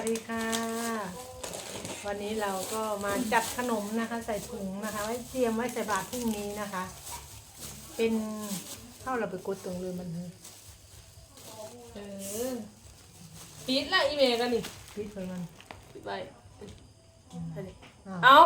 วัสดีค่ะ วันนี้เราก็มาจัดขนมนะคะ ใส่ถุงนะคะ ไว้เตรียมไว้ใส่บาตรพรุ่งนี้นะคะ เป็นเข้าเราไปกดตรงเลยมันเลยเออปิดละอีเมลกันนี่พิษไปมันปิดไปอ้าวเอา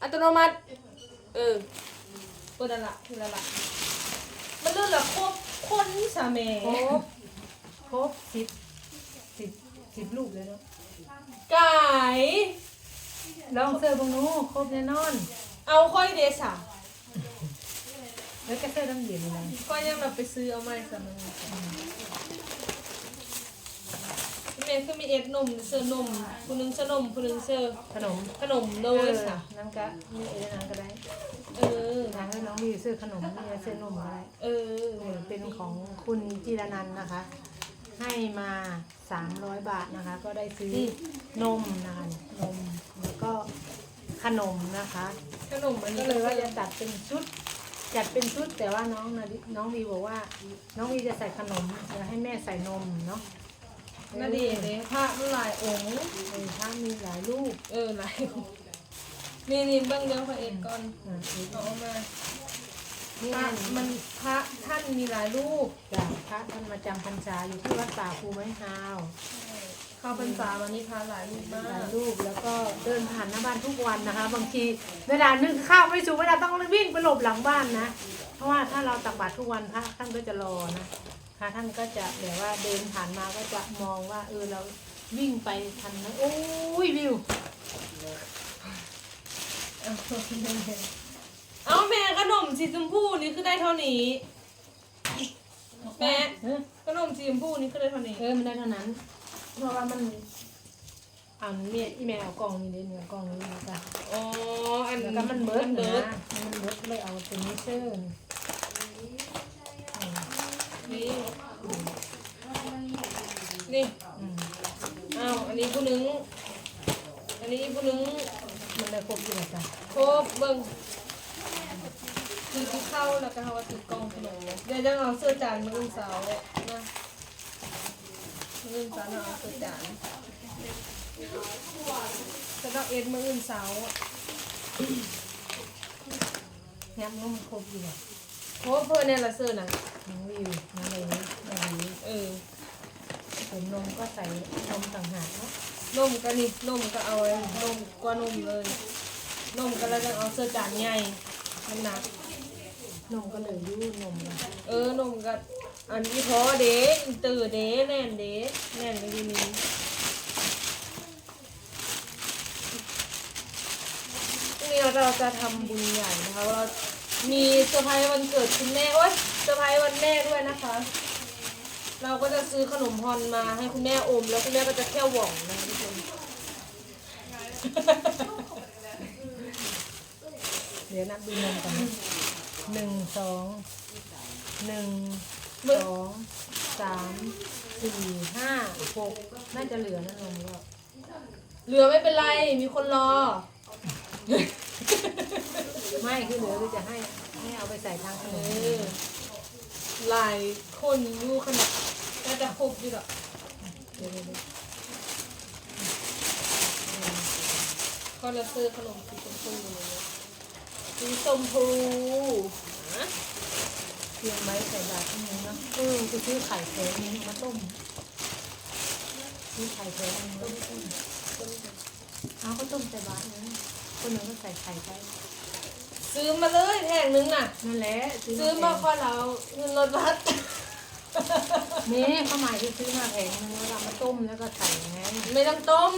อัตโนมัติ เออเปิดละคือละละมันเลื่อนละครบคนสาเมครบครบสิบสิบ สิบลูกเลยเนาะไก่ ลองเสื้อบางนู้ครบแน่นอน เอาค่อยเดซ่าแล้วก็เสื้อน้ำเย็นอะไรก็ยังแบบไปซื้อเอาไม่สามันอีเมลคือมีเอ็ดนมเสื้อนมผู้หนึงเสื้อนมผู้หนึงเสื้อขนมขนมโดยสะนั่นก็นี่เอ็นนั่นก็ได้เออทางให้น้องมีเสื้อขนมนี่เสื้อนมอะไรเออเออเป็นของคุณจิรนันท์นะคะ ให้มา300บาทนะคะ ก็ได้ซื้อนมนะคะนมแล้วก็ขนมนะคะขนมอันก็นี้เลก็ยว่าว่าจะจัดเป็นชุด จัดเป็นชุดแต่ว่าน้องนาดิน้องวีบอกว่า น้องวีจะใส่ขนมจะให้แม่ใส่นมเนาะนาดีเลยพระมันหลายองค์เออถ้ามีหลายลูกเออหลายองค์นี่นี่เบื้องเดียวพระเอกก่อนอะเอามา นี่พระมัมันนพระท่านมีหลายรูปจากพระท่านมาจำพรรษาอยู่ที่วัดป่าภูไม้ฮาว เข้าพรรษาวันนี้พระหลายรูปมาหลายกลูกแล้วก็เดินผ่านหน้าบ้านทุกวันนะคะ บางทีเวลานึ่งข้าวไม่สุกเวลาต้องวิ่งไปหลบหลังบ้านนะ เพราะว่าถ้าเราตักบาตรทุกวันพระท่านก็จะรอนะพระท่านก็จะแบบว่าเดินผ่านมาก็จะมองว่าเออเราวิ่งไปทันนะโอ้ยวิวเอาแม่ข นมสีชมพูนี่คือได้เท่านี้แม่เออขนมสีชมพูนี่คือได้เท่านี้เออมันได้เท่านั้น เพราะว่ามันอ่านเมียอีเมลเอากล่องนี้เลยเนี่ยกล่องนี้แล้วกันอ๋ออันแล้วก็มันเบิร์ดเบินะร์ดมันเบิร์ดเลยเอาตัวนี้เชิญนี่นี่อืมอ้าวอันนี้ผู้หนึงอันนี้ผู้หนึงมันได้ครบอยู่แล้วจ้ะโคบเบิ่ง คือที่เข้าแล้วก็เขาว่าถือกล้องขนมเดี๋ยวจะเอาเสื้อจานมาอุ้มสาวนะมาอุ้มสาวเอาเสื้อจานจะต้องเอ็ดมาอุ้มสาวยับนุ่มครบอยู่แล้วโคเพื่อนเนี่ยละเสื้อน่ะน้องวิวน้องเลยน้องวิวเออผมนมก็ใส่นมต่างหากเนาะนมก็นี่นมก็เอาไว้นมกว่านมเลยนมก็แล้วจะเอาเสื้อจานใหญ่มันหนัก นมก็เลยยุ่นมนะเออนมก็อันนี้พอเด้อินเตอร์เด้แน่นเด้แน่นเลยทีนี้พรุ่งนี้เราจะทำบุญใหญ่นะคะเรามีเซอร์ไพรส์วันเกิดคุณแม่โอ๊ยเซอร์ไพรส์วันแม่ด้วยนะคะ เราก็จะซื้อขนมพรมาให้คุณแม่อม แล้วคุณแม่ก็จะเที่ยวหว่องนะคะทุกคน เดี๋ยวนับดูนมกันนะ หนึ่งสองหนึ่งสองสามสี่ห้าหกน่าจะเหลือนะนมก็เหลือไม่เป็นไรมีคนรอ ไม่คือเหลือคือจะให้ให้เอาไปใส่ทางขนเอมอหลายคนอยู่ขนาดน่าจะครบอยู่หรอกเดี๋ยวเดี๋ยวเดี๋ยวก็จะซื้อขนมสีชมพูเลย สีชมพูเตรียมไว้ใส่บาตรพรุ่งนี้เนาะเออจะซื้อไข่แข็งนี้มาต้มซื้อไข่แข็งนี้มต้มเอาก็ต้มใส่บาตรนะคนหนึ่งก็ใส่ไข่ไปซื้อมาเลยแท่งนึงน่ะ นั่นแหละซื้อมาพอเราเงินรถวัดนี่ข้าวหมายที่ซื้อมาแผงนึงแล้วเรามาต้มแล้วก็ใส่ไงไม่ต้องต้ม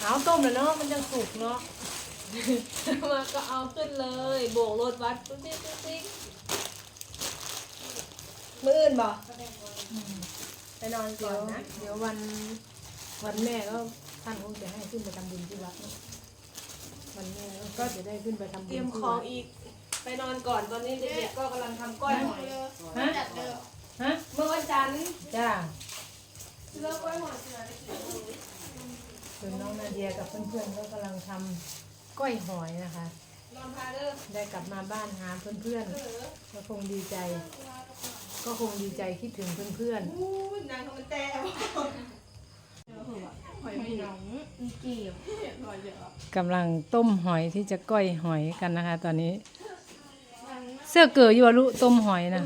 เอาต้มแล้วเนาะมันจะสุกเนาะ มาก็เอาขึ้นเลย โบกรถวัดปุ๊บปิ๊บปุ๊บปิ๊บมืออื่นบ่อืมไปนอนก่เดี๋อยนวนะ เดี๋ยววันวันแม่ก็ท่านคงจะให้ขึ้นไปทำบุญที่วัดเนอะวันแม่ก็จะได้ขึ้นไปทำบุญเตรียมที่ขวัองดอีก ไปนอนก่อนตอนนี้เด็กๆก็กำลังทำก้อยหอยฮะฮะเมื่อวันจันทร์จ้าเลิกก้อยหอยที่ไหนส่วนน้องนาเดียกับเพื่อนๆก็กำลังทำ ก้อยหอยนะคะนอนพาเด้อได้กลับมาบ้านหาเพื่อนๆก็คงดีใจ ก็คงดีใจคิดถึงเพื่อนๆอู้ยนางทำมันแต่พี่น้องมีเกี่ยวกำลังต้มหอยที่จะก้อยหอยกันนะคะ ตอนนี้ เสื้อเกิดอยู่อะลูกต้มหอยนะ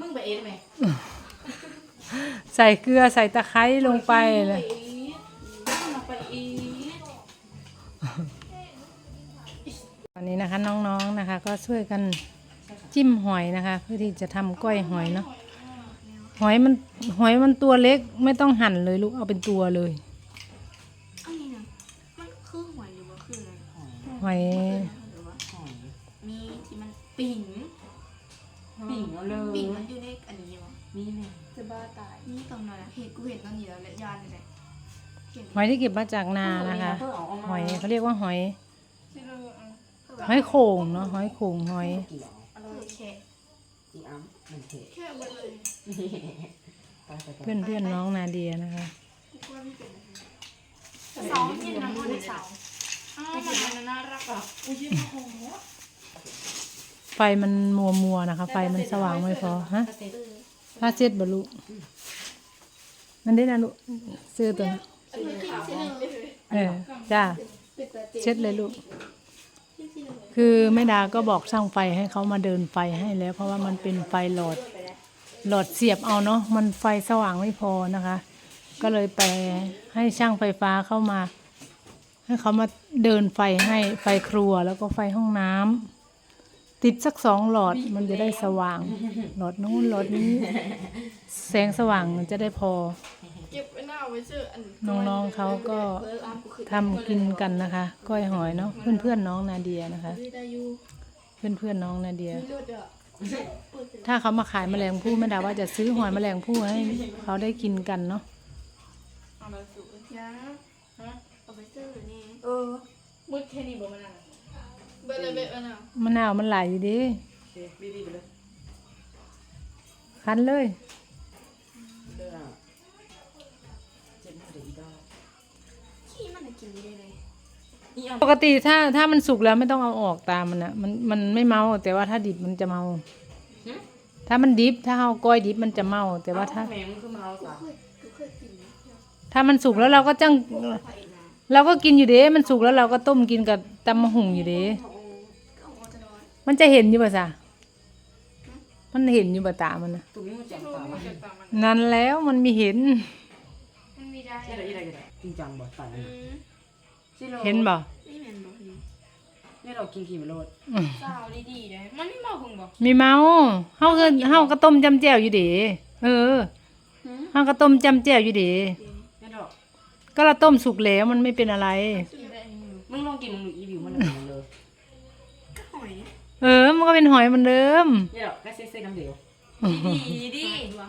มึงไปเอ็ดไหมใส่เกลือใส่ตะไคร้ลงไปเลย ก็ช่วยกันจิ้มหอยนะคะ เพื่อที่จะทำก้อยหอยเนาะหอยมันหอยมันตัวเล็กไม่ต้องหั่นเลยลูกเอาเป็นตัวเลยอันนี้นะมันคือหวยหรือว่าคืออะไรหอยหรือว่าหอยมีที่มันปิ่งปิ่งเอาเลยปิ่งมันอยู่ในอันนี้วะนี่แหละจะบ้าตายนี่ตรงนั้นอะเห็นกูเห็นตอนนี้แล้วและยานนี่แหละเห็นหอยที่เก็บมาจากนานะคะเพื่อเอาออกมาหอยเขาเรียกว่าหอยที่เราเอา หอยโข่งเนาะหอยโข่งหอยกี่เอาเออแค่กี่อ้ำหนึ่งเทแค่หมดเลยไปไปไปเพื่อนเพื่อนๆน้องนาเดียนะคะกูว่าไม่เป็นอะไรสองที่น้ำมันสองอ้าวมันน่ารักอะอุ้ยยิ้มโอ้โหไฟมันมัวมัวๆนะคะ ไฟมันสว่างไม่พอฮะเออผ้าเช็ดบลูนั่นได้นะลูกเสื้อตัวนี้อันนี้ที่ที่เลยเออจ้าเป็นตาเจ็เช็ดเลยลูกที่ที่เลย คือแม่ดาก็บอกช่างไฟให้เขามาเดินไฟให้แล้ว เพราะว่ามันเป็นไฟหลอด หลอดเสียบเอาเนาะมันไฟสว่างไม่พอนะคะ ก็เลยไปให้ช่างไฟฟ้าเข้ามา ให้เขามาเดินไฟให้ไฟครัวแล้วก็ไฟห้องน้ำติดสักสองหลอดมันจะได้สว่าง หลอดนู้นหลอดนี้ แสงสว่างมันจะได้พอ เก็บไว้หน้าไว้เชื่ออันน้องๆเขาก็เอออ้ามกูคือทำกินกันนะคะ ก้อยหอยเนาะเพื่อนเพื่อนๆน้องนาเดียนะคะ ได้อยู่เพื่อนเพื่อนๆน้องนาเดีย มีรถอะเปิดเป็นถ้าเขามาขายแมลงภู่แม่ดาว่าจะซื้อหอยแมลงภู่ให้เขาได้กินกันเนาะเอามาสูยังฮะเอาไปซื้อนี่เออมืดแค่นี้บ่มันอะเบลเลยเบลเลยนะมะนาวมันไหลอยู่ดิโอเคบีบีไปเลยคั้นเลย มันจะกินได้เลยอีอ้ปกติถ้าถ้ามันสุกแล้วไม่ต้องเอาออกตามมันนะมันมันไม่เมาแต่ว่าถ้าดิบมันจะเมาถ้ามันดิบถ้าเอาก้อยดิบมันจะเมาแต่ว่าถ้าแมงคือมาเอาสาเคยกูเคยกินนะถ้ามันสุกแล้วเราก็จังพระเอกนะเราก็กินอยู่เด้ มันสุกแล้วเราก็ต้มกินกับตำมะหุงอยู่เด้ก็เอาจะนอนมันจะเห็นอยู่ป่ะจ๊ะมันเห็นอยู่ป่ะตามันนะตุ้มมันจังตามืวะดจะตามมันนั่นแล้วมันมีเห็น มันมีได้ ใช่เลยอีอะไรกัน จริงจังบ่ตายอืมใช่เลยเห็นบ่นี่แมนบอกนี่นี่เรากินกี่เมโลดสาวดีๆเลยมันไม่เมาหึงบ่มีเมาเฮาก็เฮาก็ต้มจำแจ่วอยู่เด้เออเฮาก็ต้มจำแจ่วอยู่เด้นี่ดอกก็เราต้มสุกแล้วมันไม่เป็นอะไร กินได้อันนี้อยู่มึงลองกินมึงดูอีวิวมันเลยมันเลยก็หอยเออ มันก็เป็นหอยเหมือนเดิมนี่ดอกแค่เซ่ๆน้ำเดียวดีดีวะ